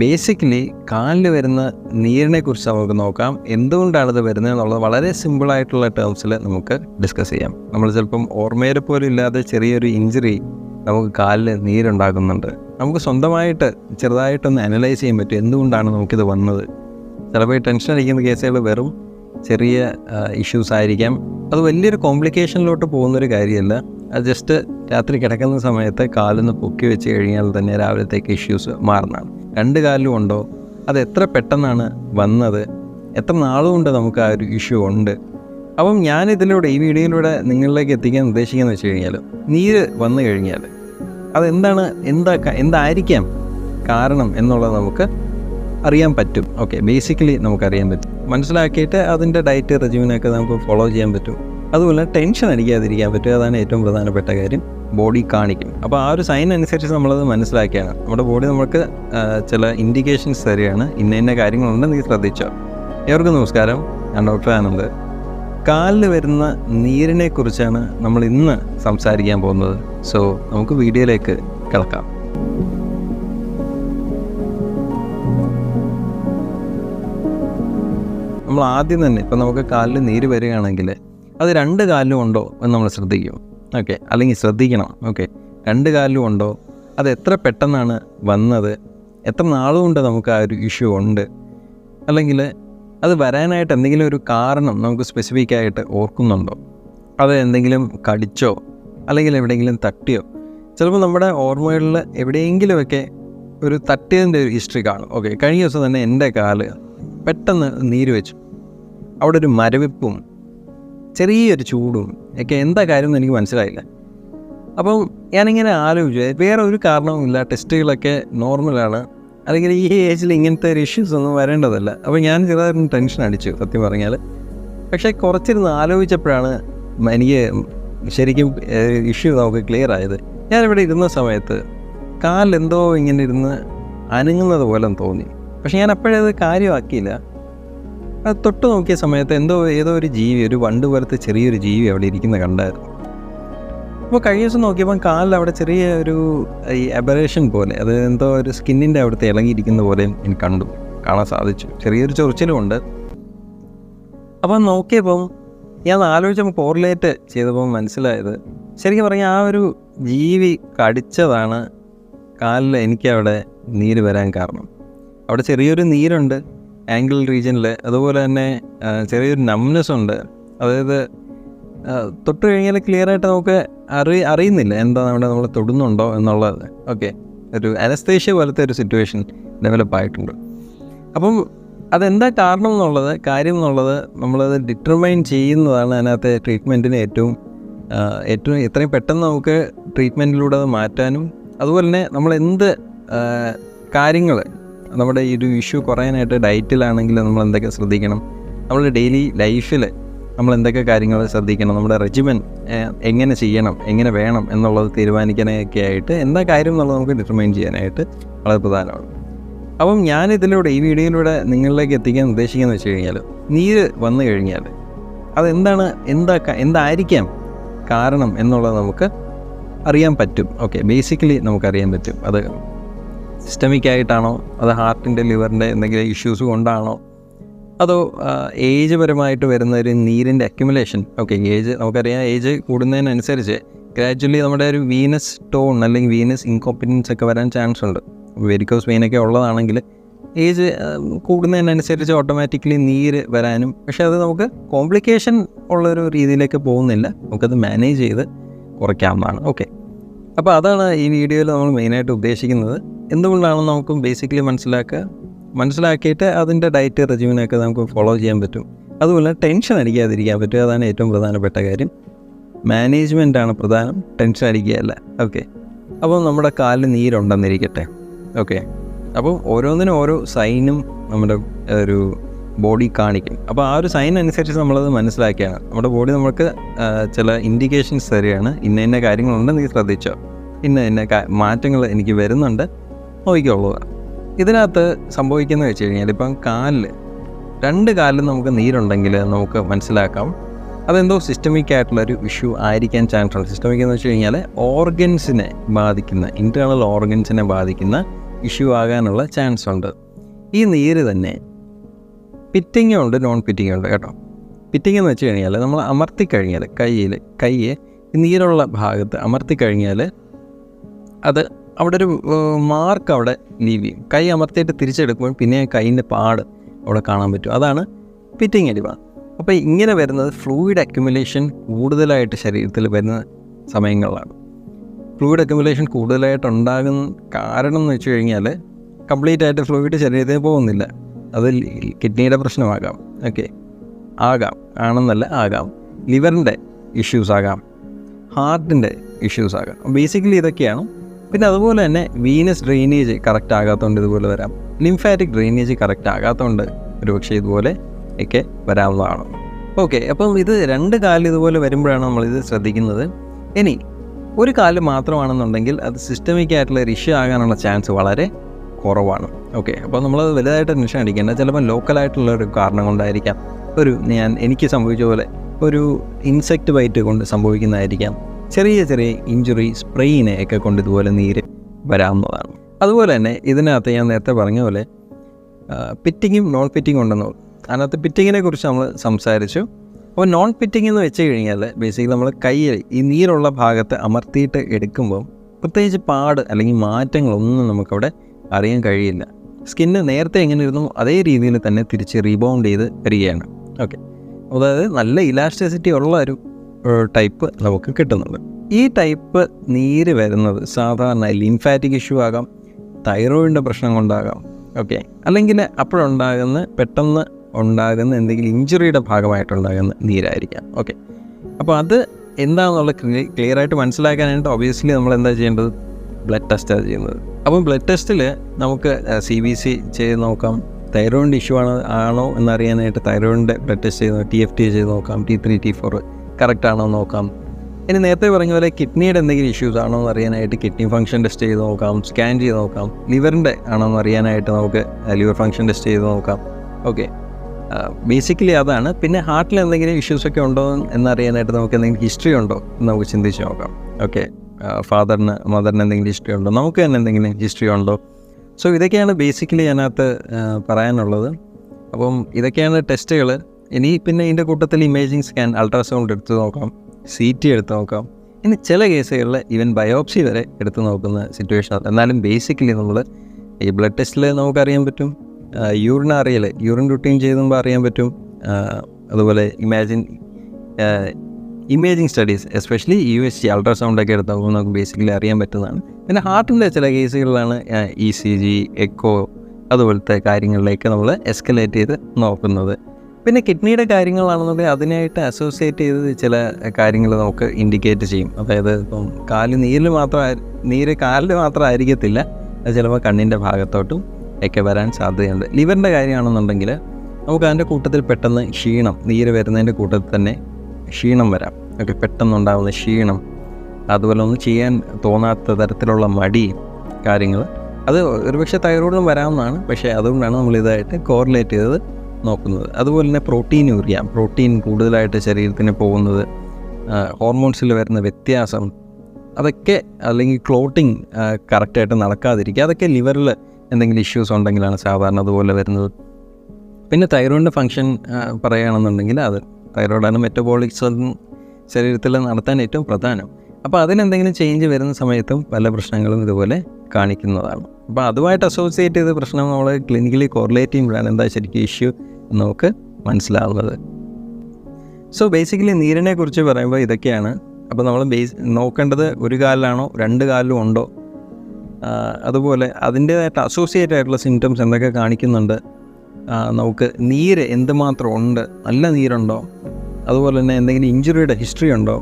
Basically കാലിൽ വരുന്ന നീരിനെ കുറിച്ച് നമുക്ക് നോക്കാം. എന്തുകൊണ്ടാണ് ഇത് വരുന്നത് എന്നുള്ളത് വളരെ സിമ്പിളായിട്ടുള്ള ടേംസിൽ നമുക്ക് ഡിസ്കസ് ചെയ്യാം. നമ്മൾ ചിലപ്പം ഓർമ്മയിൽ പോലും ഇല്ലാതെ ചെറിയൊരു ഇഞ്ചുറി നമുക്ക് കാലിൽ നീരുണ്ടാകുന്നുണ്ട് നമുക്ക് സ്വന്തമായിട്ട് ചെറുതായിട്ടൊന്ന് അനലൈസ് ചെയ്യാൻ പറ്റും. എന്തുകൊണ്ടാണ് നമുക്കിത് വന്നത്? ചിലപ്പോൾ ടെൻഷൻ അടിക്കുന്ന കേസുകൾ വെറും ചെറിയ ഇഷ്യൂസ് ആയിരിക്കാം. അത് വലിയൊരു കോംപ്ലിക്കേഷനിലോട്ട് പോകുന്നൊരു കാര്യമല്ല. അത് ജസ്റ്റ് രാത്രി കിടക്കുന്ന സമയത്ത് കാലൊന്ന് പൊക്കി വെച്ച് കഴിഞ്ഞാൽ തന്നെ രാവിലത്തേക്ക് ഇഷ്യൂസ് മാറുന്നതാണ്. രണ്ട് കാലിലും ഉണ്ടോ? അത് എത്ര പെട്ടെന്നാണ് വന്നത്? എത്ര നാളുകൊണ്ട് നമുക്ക് ആ ഒരു ഇഷ്യൂ ഉണ്ട്? അപ്പം ഞാനിതിലൂടെ ഈ വീഡിയോയിലൂടെ നിങ്ങളിലേക്ക് എത്തിക്കാൻ ഉദ്ദേശിക്കുന്നത് വെച്ച് കഴിഞ്ഞാൽ നീര് വന്നു കഴിഞ്ഞാൽ അതെന്താണ് എന്താ എന്തായിരിക്കാം കാരണം എന്നുള്ളത് നമുക്ക് അറിയാൻ പറ്റും. ഓക്കെ ബേസിക്കലി നമുക്കറിയാൻ പറ്റും. മനസ്സിലാക്കിയിട്ട് അതിന്റെ ഡയറ്റ് റെജ്യൂമിനൊക്കെ നമുക്ക് ഫോളോ ചെയ്യാൻ പറ്റും. അതുപോലെ ടെൻഷൻ അടിക്കാതിരിക്കാൻ പറ്റുക. അതാണ് ഏറ്റവും പ്രധാനപ്പെട്ട കാര്യം. ബോഡി കാണിക്കും. അപ്പോൾ ആ ഒരു സൈൻ അനുസരിച്ച് നമ്മളത് മനസ്സിലാക്കിയാണ്. നമ്മുടെ ബോഡി നമുക്ക് ചില ഇൻഡിക്കേഷൻസ് തരികയാണ്. ഇന്ന ഇന്ന കാര്യങ്ങളുണ്ട് നീ ശ്രദ്ധിച്ചോ? ഏവർക്കും നമസ്കാരം. ഞാൻ ഡോക്ടർ ആനന്ദ് കാലിൽ വരുന്ന നീരിനെ കുറിച്ചാണ് നമ്മൾ ഇന്ന് സംസാരിക്കാൻ പോകുന്നത്. സോ നമുക്ക് വീഡിയോയിലേക്ക് കിടക്കാം. നമ്മൾ ആദ്യം തന്നെ ഇപ്പം നമുക്ക് കാലിൽ നീര് വരികയാണെങ്കിൽ അത് രണ്ട് കാലിലും ഉണ്ടോ എന്ന് നമ്മൾ ശ്രദ്ധിക്കും. ഓക്കെ അല്ലെങ്കിൽ ശ്രദ്ധിക്കണം. ഓക്കെ രണ്ട് കാലിലും ഉണ്ടോ? അത് എത്ര പെട്ടെന്നാണ് വന്നത്? എത്ര നാളുകൊണ്ട് നമുക്ക് ആ ഒരു ഇഷ്യൂ ഉണ്ട്? അല്ലെങ്കിൽ അത് വരാനായിട്ട് എന്തെങ്കിലും ഒരു കാരണം നമുക്ക് സ്പെസിഫിക് ആയിട്ട് ഓർക്കുന്നുണ്ടോ? അത് എന്തെങ്കിലും കടിച്ചോ? അല്ലെങ്കിൽ എവിടെയെങ്കിലും തട്ടിയോ? ചിലപ്പോൾ നമ്മുടെ ഓർമ്മകളിൽ എവിടെയെങ്കിലുമൊക്കെ ഒരു തട്ടിയതിന്റെ ഒരു ഹിസ്റ്ററി കാണും. ഓക്കെ കഴിഞ്ഞ ദിവസം തന്നെ എന്റെ കാൽ പെട്ടെന്ന് നീര് വെച്ചു. അവിടെ ഒരു മരവിപ്പും ചെറിയൊരു ചൂടും ഒക്കെ എന്താ കാര്യം എന്ന് എനിക്ക് മനസ്സിലായില്ല. അപ്പം ഞാനിങ്ങനെ ആലോചിച്ചു വേറെ ഒരു കാരണവുമില്ല ടെസ്റ്റുകളൊക്കെ നോർമലാണ് അല്ലെങ്കിൽ ഈ ഏജിൽ ഇങ്ങനത്തെ ഒരു ഇഷ്യൂസ് ഒന്നും വരേണ്ടതല്ല. അപ്പോൾ ഞാൻ ചെറുതായിരുന്നു ടെൻഷൻ അടിച്ചു സത്യം പറഞ്ഞാൽ. പക്ഷേ കുറച്ചിരുന്ന് ആലോചിച്ചപ്പോഴാണ് എനിക്ക് ശരിക്കും ഇഷ്യൂ നമുക്ക് ക്ലിയർ ആയത്. ഞാനിവിടെ ഇരുന്ന സമയത്ത് കാലെന്തോ ഇങ്ങനെ ഇരുന്ന് അനങ്ങുന്നത് പോലെ തോന്നി. പക്ഷെ ഞാൻ അപ്പോഴത് കാര്യമാക്കിയില്ല. അത് തൊട്ട് നോക്കിയ സമയത്ത് എന്തോ ഏതോ ഒരു ജീവി ഒരു വണ്ട് പോലത്തെ ചെറിയൊരു ജീവി അവിടെ ഇരിക്കുന്ന കണ്ടായിരുന്നു. അപ്പോൾ കഴിഞ്ഞ ദിവസം നോക്കിയപ്പോൾ കാലിൽ അവിടെ ചെറിയ ഒരു ഈ അബറേഷൻ പോലെ അത് എന്തോ ഒരു സ്കിന്നിന്റെ അവിടുത്തെ ഇളകിയിരിക്കുന്ന പോലെയും എനിക്ക് കണ്ടു കാണാൻ സാധിച്ചു. ചെറിയൊരു ചൊറിച്ചിലുമുണ്ട് അപ്പം നോക്കിയപ്പം ഞാൻ ആലോചിച്ചപ്പോൾ കോറിലേറ്റ് ചെയ്തപ്പോൾ മനസ്സിലായത് ശരിക്കും പറഞ്ഞാൽ ആ ഒരു ജീവി കടിച്ചതാണ് കാലിൽ എനിക്കവിടെ നീര് വരാൻ കാരണം. അവിടെ ചെറിയൊരു നീരുണ്ട് ആംഗിൾ റീജിയനിൽ അതുപോലെ തന്നെ ചെറിയൊരു നംനെസ് ഉണ്ട്. അതായത് തൊട്ട് കഴിഞ്ഞാൽ ക്ലിയർ ആയിട്ട് നമുക്ക് അറി അറിയുന്നില്ല എന്താണ് അവിടെ നമ്മൾ തൊടുന്നുണ്ടോ എന്നുള്ളത്. ഓക്കെ ഒരു അനസ്തേഷ്യ പോലത്തെ ഒരു സിറ്റുവേഷൻ ഡെവലപ്പ് ആയിട്ടുണ്ട്. അപ്പം അതെന്താ കാരണം എന്നുള്ളത് കാര്യം എന്നുള്ളത് നമ്മളത് ഡിറ്റർമൈൻ ചെയ്യുന്നതാണ് അതിനകത്തെ ട്രീറ്റ്മെന്റിന് ഏറ്റവും ഏറ്റവും എത്രയും പെട്ടെന്ന് നമുക്ക് ട്രീറ്റ്മെന്റിലൂടെ അത് മാറ്റാനും അതുപോലെ തന്നെ നമ്മൾ എന്ത് കാര്യങ്ങൾ നമ്മുടെ ഈ ഒരു ഇഷ്യൂ കുറയാനായിട്ട് ഡയറ്റിലാണെങ്കിൽ നമ്മൾ എന്തൊക്കെ ശ്രദ്ധിക്കണം? നമ്മൾ ഡെയിലി ലൈഫിൽ നമ്മൾ എന്തൊക്കെ കാര്യങ്ങൾ ശ്രദ്ധിക്കണം? നമ്മുടെ റെജിമെൻ എങ്ങനെ ചെയ്യണം? എങ്ങനെ വേണം? എന്നുള്ളത് തീരുമാനിക്കാനൊക്കെ ആയിട്ട് എന്താ കാര്യം എന്നുള്ളത് നമുക്ക് ഡിറ്റർമൈൻ ചെയ്യാനായിട്ട് വളരെ പ്രധാനമാണ്. അപ്പം ഞാൻ ഇതിലൂടെ ഈ വീഡിയോയിലൂടെ നിങ്ങളിലേക്ക് എത്തിക്കാൻ ഉദ്ദേശിക്കുന്നത് വെച്ച് കഴിഞ്ഞാൽ നീര് വന്നു കഴിഞ്ഞാൽ അതെന്താണ് എന്താ എന്തായിരിക്കാം കാരണം എന്നുള്ളത് നമുക്ക് അറിയാൻ പറ്റും. ഓക്കെ ബേസിക്കലി നമുക്കറിയാൻ പറ്റും. അത് സിസ്റ്റമിക് ആയിട്ടാണോ? അത് ഹാർട്ടിന്റെ ലിവറിന്റെ എന്തെങ്കിലും ഇഷ്യൂസ് കൊണ്ടാണോ? അതോ ഏജ് പരമായിട്ട് വരുന്ന ഒരു നീരിന്റെ അക്യുമുലേഷൻ ഓക്കെ ഏജ് നമുക്കറിയാം ഏജ് കൂടുന്നതിനനുസരിച്ച് ഗ്രാജ്വലി നമ്മുടെ ഒരു വീനസ് ടോൺ അല്ലെങ്കിൽ വീനസ് ഇൻകോമ്പിറ്റൻസ് ഒക്കെ വരാൻ ചാൻസ് ഉണ്ട്. വെരിക്കോസ് വെയിനൊക്കെ ഉള്ളതാണെങ്കിൽ ഏജ് കൂടുന്നതിനനുസരിച്ച് ഓട്ടോമാറ്റിക്കലി നീര് വരാനും പക്ഷെ അത് നമുക്ക് കോംപ്ലിക്കേഷൻ ഉള്ളൊരു രീതിയിലേക്ക് പോകുന്നില്ല. നമുക്കത് മാനേജ് ചെയ്ത് കുറയ്ക്കാവുന്നതാണ്. ഓക്കെ അപ്പോൾ അതാണ് ഈ വീഡിയോയിൽ നമ്മൾ മെയിനായിട്ട് ഉദ്ദേശിക്കുന്നത്. എന്തുകൊണ്ടാണ് നമുക്ക് ബേസിക്കലി മനസ്സിലാക്കുക? മനസ്സിലാക്കിയിട്ട് അതിന്റെ ഡയറ്റ് റെജ്യൂമിനൊക്കെ നമുക്ക് ഫോളോ ചെയ്യാൻ പറ്റും. അതുപോലെ ടെൻഷൻ അടിക്കാതിരിക്കാൻ പറ്റും. അതാണ് ഏറ്റവും പ്രധാനപ്പെട്ട കാര്യം. മാനേജ്മെന്റ് ആണ് പ്രധാനം. ടെൻഷൻ അടിക്കുകയല്ല. ഓക്കെ അപ്പോൾ നമ്മുടെ കാലിൽ നീരുണ്ടെന്നിരിക്കട്ടെ. ഓക്കെ അപ്പോൾ ഓരോന്നിനും ഓരോ സൈനും നമ്മുടെ ഒരു ബോഡി കാണിക്കും. അപ്പോൾ ആ ഒരു സൈൻ അനുസരിച്ച് നമ്മളത് മനസ്സിലാക്കിയാണ്. നമ്മുടെ ബോഡി നമുക്ക് ചില ഇൻഡിക്കേഷൻസ് തരികയാണ്. ഇന്ന ഇന്ന കാര്യങ്ങളുണ്ട് നീ ശ്രദ്ധിച്ചോ? ഇന്ന ഇന്ന മാറ്റങ്ങൾ എനിക്ക് വരുന്നുണ്ട്. നോക്കിക്കോളൂ ഇതിനകത്ത് സംഭവിക്കുന്നത് വെച്ച് കഴിഞ്ഞാൽ ഇപ്പം കാലിൽ രണ്ട് കാലിലും നമുക്ക് നീരുണ്ടെങ്കിൽ നമുക്ക് മനസ്സിലാക്കാം. അതെന്തോ സിസ്റ്റമിക് ആയിട്ടുള്ള ഒരു ഇഷ്യൂ ആയിരിക്കാൻ ചാൻസ് ഉണ്ട്. സിസ്റ്റമിക് എന്ന് വെച്ച് കഴിഞ്ഞാൽ ഓർഗൻസിനെ ബാധിക്കുന്ന ഇന്റേർണൽ ഓർഗൻസിനെ ബാധിക്കുന്ന ഇഷ്യൂ ആകാനുള്ള ചാൻസ് ഉണ്ട്. ഈ നീര് തന്നെ പിറ്റിങ്ങും ഉണ്ട് നോൺ പിറ്റിങ്ങും ഉണ്ട് കേട്ടോ. പിറ്റിങ് എന്ന് വെച്ച് കഴിഞ്ഞാൽ നമ്മൾ അമർത്തി കഴിഞ്ഞാൽ കയ്യിൽ കൈയെ നീരുള്ള ഭാഗത്ത് അമർത്തി കഴിഞ്ഞാൽ അത് അവിടെ ഒരു മാർക്ക് അവിടെ ലീവ് ചെയ്യും കൈ അമർത്തിയിട്ട് തിരിച്ചെടുക്കുമ്പോൾ പിന്നെ കൈയിന്റെ പാട് അവിടെ കാണാൻ പറ്റും. അതാണ് പിറ്റിങ് അടിവ. അപ്പോൾ ഇങ്ങനെ വരുന്നത് ഫ്ലൂയിഡ് അക്യുമുലേഷൻ കൂടുതലായിട്ട് ശരീരത്തിൽ വരുന്ന സമയങ്ങളിലാണ്. ഫ്ലൂയിഡ് അക്യുമുലേഷൻ കൂടുതലായിട്ട് ഉണ്ടാകുന്ന കാരണം എന്ന് വെച്ച് കഴിഞ്ഞാൽ കംപ്ലീറ്റ് ആയിട്ട് ഫ്ലൂയിഡ് ശരീരത്തിൽ പോകുന്നില്ല. അത് കിഡ്നിയുടെ പ്രശ്നമാകാം. ഓക്കെ. ആകാം. ആണെന്നല്ല ആകാം. ലിവറിന്റെ ഇഷ്യൂസ് ആകാം. ഹാർട്ടിന്റെ ഇഷ്യൂസ് ആകാം. ബേസിക്കലി ഇതൊക്കെയാണ് പിന്നെ അതുപോലെ തന്നെ വീനസ് ഡ്രെയിനേജ് കറക്റ്റ് ആകാത്തതുകൊണ്ട് ഇതുപോലെ വരാം. ലിംഫാറ്റിക് ഡ്രെയിനേജ് കറക്റ്റ് ആകാത്തതുകൊണ്ട് ഒരുപക്ഷെ ഇതുപോലെ ഒക്കെ വരാവുന്നതാണ്. ഓക്കെ അപ്പം ഇത് രണ്ട് കാലിൽ ഇതുപോലെ വരുമ്പോഴാണ് നമ്മളിത് ശ്രദ്ധിക്കുന്നത്. ഇനി ഒരു കാൽ മാത്രമാണെന്നുണ്ടെങ്കിൽ അത് സിസ്റ്റമിക് ആയിട്ടുള്ള ഒരു ഇഷ്യൂ ആകാനുള്ള ചാൻസ് വളരെ കുറവാണ്. ഓക്കെ അപ്പോൾ നമ്മൾ വലുതായിട്ട് ടെൻഷൻ അടിക്കേണ്ട. ചിലപ്പോൾ ലോക്കലായിട്ടുള്ള ഒരു കാരണം കൊണ്ടായിരിക്കാം. ഒരു ഞാൻ എനിക്ക് സംഭവിച്ച പോലെ ഒരു ഇൻസെക്റ്റ് ബൈറ്റ് കൊണ്ട് സംഭവിക്കുന്നതായിരിക്കാം. ചെറിയ ചെറിയ ഇഞ്ചുറി സ്പ്രെയിനെ ഒക്കെ കൊണ്ട് ഇതുപോലെ നീര് വരാവുന്നതാണ്. അതുപോലെ തന്നെ ഇതിനകത്ത് ഞാൻ നേരത്തെ പറഞ്ഞ പോലെ പിറ്റിങ്ങും നോൺ പിറ്റിങ്ങും ഉണ്ടെന്ന് അതിനകത്ത് പിറ്റിങ്ങിനെ കുറിച്ച് നമ്മൾ സംസാരിച്ചു. അപ്പോൾ നോൺ പിറ്റിംഗ് എന്ന് വെച്ച് കഴിഞ്ഞാൽ ബേസിക്കലി നമ്മൾ കയ്യിൽ ഈ നീരുള്ള ഭാഗത്ത് അമർത്തിയിട്ട് എടുക്കുമ്പോൾ പ്രത്യേകിച്ച് പാട് അല്ലെങ്കിൽ മാറ്റങ്ങളൊന്നും നമുക്കവിടെ അറിയാൻ കഴിയില്ല. സ്കിന്ന് നേരത്തെ എങ്ങനെ ഇരുന്നു അതേ രീതിയിൽ തന്നെ തിരിച്ച് റീബൗണ്ട് ചെയ്ത് വരികയാണ്. ഓക്കെ അതായത് നല്ല ഇലാസ്റ്റിസിറ്റി ഉള്ള ഒരു ടൈപ്പ് നമുക്ക് കിട്ടുന്നുണ്ട്. ഈ ടൈപ്പ് നീര് വരുന്നത് സാധാരണ ലിംഫാറ്റിക് ഇഷ്യൂ ആകാം തൈറോയിഡിന്റെ പ്രശ്നം കൊണ്ടാകാം ഓക്കെ? അല്ലെങ്കിൽ അപ്പോഴുണ്ടാകുന്ന പെട്ടെന്ന് ഉണ്ടാകുന്ന എന്തെങ്കിലും ഇഞ്ചുറിയുടെ ഭാഗമായിട്ടുണ്ടാകുന്ന നീരായിരിക്കാം ഓക്കെ? അപ്പോൾ അത് എന്താണെന്നുള്ള ക്ലിയർ ആയിട്ട് മനസ്സിലാക്കാനായിട്ട് ഒബിയസ്ലി നമ്മൾ എന്താ ചെയ്യേണ്ടത്? ബ്ലഡ് ടെസ്റ്റാണ് ചെയ്യുന്നത്. അപ്പം ബ്ലഡ് ടെസ്റ്റിൽ നമുക്ക് സി ബി സി ചെയ്ത് നോക്കാം. തൈറോയിഡ് ഇഷ്യൂ ആണ് ആണോ എന്നറിയാനായിട്ട് തൈറോയിഡിന്റെ ബ്ലഡ് ടെസ്റ്റ് ചെയ്ത് ടി എഫ് ടി ചെയ്ത് നോക്കാം. T three T four correct ആണോ നോക്കാം. ഇനി നേരത്തെ പറഞ്ഞ പോലെ കിഡ്നിയുടെ എന്തെങ്കിലും ഇഷ്യൂസ് ആണോ എന്ന് അറിയാനായിട്ട് കിഡ്നി ഫംഗ്ഷൻ ടെസ്റ്റ് ചെയ്ത് നോക്കാം സ്കാൻ ചെയ്ത് നോക്കാം. ലിവറിന്റെ ആണോ എന്ന് അറിയാനായിട്ട് നമുക്ക് ലിവർ ഫംഗ്ഷൻ ടെസ്റ്റ് ചെയ്ത് നോക്കാം. ഓക്കെ ബേസിക്കലി അതാണ്. പിന്നെ ഹാർട്ടിൽ എന്തെങ്കിലും ഇഷ്യൂസ് ഒക്കെ ഉണ്ടോ എന്നറിയാനായിട്ട് നമുക്ക് എന്തെങ്കിലും ഹിസ്റ്ററി ഉണ്ടോ എന്ന് നമുക്ക് ചിന്തിച്ച് നോക്കാം. ഓക്കെ ഫാദറിന് മദറിന് എന്തെങ്കിലും ഹിസ്റ്ററി ഉണ്ടോ? നമുക്ക് തന്നെ എന്തെങ്കിലും ഹിസ്റ്ററി ഉണ്ടോ? സോ ഇതൊക്കെയാണ് ബേസിക്കലി അതിനകത്ത് പറയാനുള്ളത്. അപ്പം ഇതൊക്കെയാണ് ടെസ്റ്റുകൾ ഇനി പിന്നെ ഇതിന്റെ കൂട്ടത്തിൽ ഇമേജിങ് സ്കാൻ അൾട്രാസൗണ്ട് എടുത്ത് നോക്കാം സി ടി എടുത്ത് നോക്കാം. ഇനി ചില കേസുകളിൽ ഈവൻ ബയോപ്സി വരെ എടുത്ത് നോക്കുന്ന സിറ്റുവേഷൻ എന്നാലും ബേസിക്കലി നമ്മൾ ഈ ബ്ലഡ് ടെസ്റ്റിൽ നമുക്കറിയാൻ പറ്റും യൂറിൻ അറിയൽ യൂറിൻ റുട്ടീൻ ചെയ്യുമ്പോൾ അറിയാൻ പറ്റും അതുപോലെ imagine imaging studies especially U S C ultrasound ഒക്കെ എടുത്ത് നോക്കുമ്പോൾ നമുക്ക് ബേസിക്കലി അറിയാൻ പറ്റുന്നതാണ്. പിന്നെ ഹാർട്ടിന്റെ ചില കേസുകളിലാണ് ഇ സി ജി എക്കോ അതുപോലത്തെ കാര്യങ്ങളിലേക്ക് നമ്മൾ എസ്കലേറ്റ് ചെയ്ത് നോക്കുന്നത്. പിന്നെ കിഡ്നിയുടെ കാര്യങ്ങളാണെന്നുണ്ടെങ്കിൽ അതിനായിട്ട് അസോസിയേറ്റ് ചെയ്ത് ചില കാര്യങ്ങൾ നമുക്ക് ഇൻഡിക്കേറ്റ് ചെയ്യും. അതായത് ഇപ്പം കാൽ നീരിൽ മാത്രം നീര് കാലിൽ മാത്രം ആയിരിക്കത്തില്ല. അത് ചിലപ്പോൾ കണ്ണിന്റെ ഭാഗത്തോട്ടും ഒക്കെ വരാൻ സാധ്യതയുണ്ട്. ലിവറിന്റെ കാര്യമാണെന്നുണ്ടെങ്കിൽ നമുക്ക് അതിന്റെ കൂട്ടത്തിൽ പെട്ടെന്ന് ക്ഷീണം നീര് വരുന്നതിന്റെ കൂട്ടത്തിൽ തന്നെ ക്ഷീണം വരാം. ഒക്കെ പെട്ടെന്നുണ്ടാകുന്ന ക്ഷീണം അതുപോലെ ഒന്നും ചെയ്യാൻ തോന്നാത്ത തരത്തിലുള്ള മടി കാര്യങ്ങൾ അത് ഒരുപക്ഷെ തൈറോയിഡിനും വരാവുന്നതാണ്. പക്ഷേ അതുകൊണ്ടാണ് നമ്മൾ ഇതായിട്ട് കോറിലേറ്റ് ചെയ്തത്. നോക്കുന്നത്. അതുപോലെ തന്നെ പ്രോട്ടീൻ യൂറിയ പ്രോട്ടീൻ കൂടുതലായിട്ട് ശരീരത്തിന് പോകുന്നത് ഹോർമോൺസിൽ വരുന്ന വ്യത്യാസം അതൊക്കെ അല്ലെങ്കിൽ ക്ലോട്ടിങ് കറക്റ്റായിട്ട് നടക്കാതിരിക്കുക. അതൊക്കെ ലിവറിൽ എന്തെങ്കിലും ഇഷ്യൂസ് ഉണ്ടെങ്കിലാണ് സാധാരണ അതുപോലെ വരുന്നത്. പിന്നെ തൈറോയിഡിന്റെ ഫങ്ഷൻ പറയുകയാണെന്നുണ്ടെങ്കിൽ അത് തൈറോയിഡാണ് മെറ്റബോളിക്സ് ശരീരത്തിൽ നടത്താൻ ഏറ്റവും പ്രധാനം. അപ്പോൾ അതിനെന്തെങ്കിലും ചേഞ്ച് വരുന്ന സമയത്തും പല പ്രശ്നങ്ങളും ഇതുപോലെ കാണിക്കുന്നതാണ്. അപ്പോൾ അതുമായിട്ട് അസോസിയേറ്റ് ചെയ്ത പ്രശ്നം നമ്മൾ ക്ലിനിക്കലി കോറിലേറ്റ് ചെയ്യുമ്പോഴാണ് എന്താ ശരിക്കും ഇഷ്യൂ എന്ന് നമുക്ക് മനസ്സിലാവുന്നത്. സോ ബേസിക്കലി നീരിനെ കുറിച്ച് പറയുമ്പോൾ ഇതൊക്കെയാണ്. അപ്പോൾ നമ്മൾ ബേസ് നോക്കേണ്ടത് ഒരു കാലിലാണോ രണ്ട് കാലിലും ഉണ്ടോ? അതുപോലെ അതിന്റേതായിട്ട് അസോസിയേറ്റ് ആയിട്ടുള്ള സിംറ്റംസ് എന്തൊക്കെ കാണിക്കുന്നുണ്ട്? നമുക്ക് നീര് എന്തുമാത്രം ഉണ്ട്? നല്ല നീരുണ്ടോ? അതുപോലെ തന്നെ എന്തെങ്കിലും ഇഞ്ചുറിയുടെ ഹിസ്റ്ററി ഉണ്ടോ?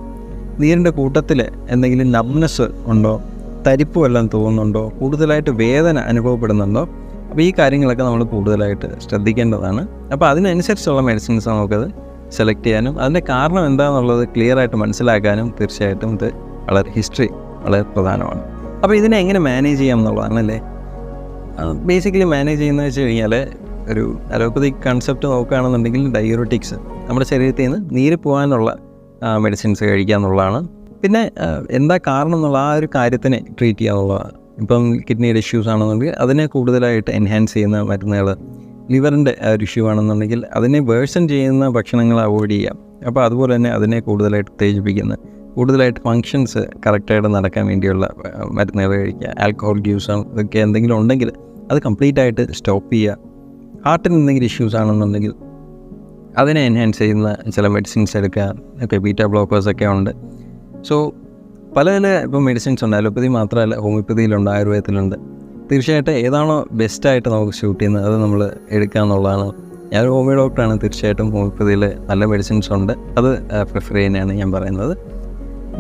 നീരിന്റെ കൂട്ടത്തിൽ എന്തെങ്കിലും നബ്നെസ് ഉണ്ടോ? തരിപ്പ് വല്ലതും തോന്നുന്നുണ്ടോ? കൂടുതലായിട്ട് വേദന അനുഭവപ്പെടുന്നുണ്ടോ? അപ്പോൾ ഈ കാര്യങ്ങളൊക്കെ നമ്മൾ കൂടുതലായിട്ട് ശ്രദ്ധിക്കേണ്ടതാണ്. അപ്പോൾ അതിനനുസരിച്ചുള്ള മെഡിസിൻസ് നമുക്കത് സെലക്ട് ചെയ്യാനും അതിന്റെ കാരണം എന്താണെന്നുള്ളത് ക്ലിയർ ആയിട്ട് മനസ്സിലാക്കാനും തീർച്ചയായിട്ടും ഇത് വളരെ ഹിസ്റ്ററി വളരെ പ്രധാനമാണ്. അപ്പോൾ ഇതിനെ എങ്ങനെ മാനേജ് ചെയ്യാം എന്നുള്ളതാണല്ലേ ബേസിക്കലി മാനേജ് ചെയ്യുന്നത് വെച്ച് കഴിഞ്ഞാൽ ഒരു അലോപ്പതി കൺസെപ്റ്റ് നോക്കുകയാണെന്നുണ്ടെങ്കിൽ ഡയോറിറ്റിക്സ് നമ്മുടെ ശരീരത്തിൽ നിന്ന് നീര് പോകാനുള്ള മെഡിസിൻസ് കഴിക്കുക എന്നുള്ളതാണ്. പിന്നെ എന്താ കാരണം എന്നുള്ള ആ ഒരു കാര്യത്തിനെ ട്രീറ്റ് ചെയ്യാനുള്ളതാണ് ഇപ്പം കിഡ്നിയുടെ ഇഷ്യൂസ് ആണെന്നുണ്ടെങ്കിൽ അതിനെ കൂടുതലായിട്ട് എൻഹാൻസ് ചെയ്യുന്ന മരുന്നുകൾ ലിവറിന്റെ ഒരു ഇഷ്യൂ ആണെന്നുണ്ടെങ്കിൽ അതിനെ വേഴ്സൺ ചെയ്യുന്ന ഭക്ഷണങ്ങൾ അവോയ്ഡ് ചെയ്യാം അപ്പോൾ അതുപോലെ തന്നെ അതിനെ കൂടുതലായിട്ട് ഉത്തേജിപ്പിക്കുന്ന കൂടുതലായിട്ട് ഫങ്ഷൻസ് കറക്റ്റായിട്ട് നടക്കാൻ വേണ്ടിയുള്ള മരുന്നുകൾ കഴിക്കുക. ആൽക്കഹോൾ യൂസ് ഇതൊക്കെ എന്തെങ്കിലും ഉണ്ടെങ്കിൽ അത് കംപ്ലീറ്റ് ആയിട്ട് സ്റ്റോപ്പ് ചെയ്യുക. ഹാർട്ടിന് എന്തെങ്കിലും ഇഷ്യൂസ് ആണെന്നുണ്ടെങ്കിൽ അതിനെ എൻഹാൻസ് ചെയ്യുന്ന ചില മെഡിസിൻസ് എടുക്കുക. ഒക്കെ ബീറ്റ ബ്ലോക്കേഴ്സ് ഒക്കെ ഉണ്ട്. സോ പല പല ഇപ്പോൾ മെഡിസിൻസ് ഉണ്ട്. അലോപ്പതി മാത്രമല്ല ഹോമിയോപ്പതിയിലുണ്ട് ആയുർവേദത്തിലുണ്ട്. തീർച്ചയായിട്ടും ഏതാണോ ബെസ്റ്റായിട്ട് നമുക്ക് ഷൂട്ട് ചെയ്യുന്നത് അത് നമ്മൾ എടുക്കുക എന്നുള്ളതാണ്. ഞാനൊരു ഹോമിയോ ഡോക്ടറാണ് തീർച്ചയായിട്ടും ഹോമിയോപ്പതിയിൽ നല്ല മെഡിസിൻസ് ഉണ്ട്. അത് പ്രിഫർ ചെയ്യാനാണ് ഞാൻ പറയുന്നത്.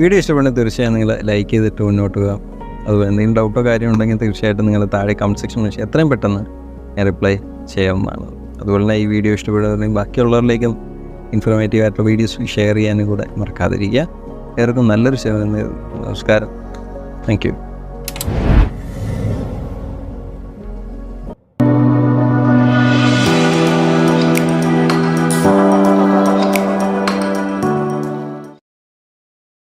വീഡിയോ ഇഷ്ടപ്പെടുന്നത് തീർച്ചയായും നിങ്ങൾ ലൈക്ക് ചെയ്തിട്ട് മുന്നോട്ട് പോകാം അതുപോലെ എന്തെങ്കിലും ഡൗട്ടോ കാര്യം ഉണ്ടെങ്കിൽ തീർച്ചയായിട്ടും നിങ്ങൾ താഴെ കമന്റ് സെക്ഷനിൽ വെച്ച് എത്രയും പെട്ടെന്ന് ഞാൻ റിപ്ലൈ ചെയ്യാവുന്നതാണ്. അതുപോലെ തന്നെ ഈ വീഡിയോ ഇഷ്ടപ്പെടുകയാണെങ്കിൽ ബാക്കിയുള്ളവരിലേക്കും ഇൻഫോർമേറ്റീവ് ആയിട്ടുള്ള വീഡിയോസ് ഷെയർ ചെയ്യാനും കൂടെ മറക്കാതിരിക്കുക. ഏവർക്കും നല്ലൊരു. നമസ്കാരം താങ്ക് യു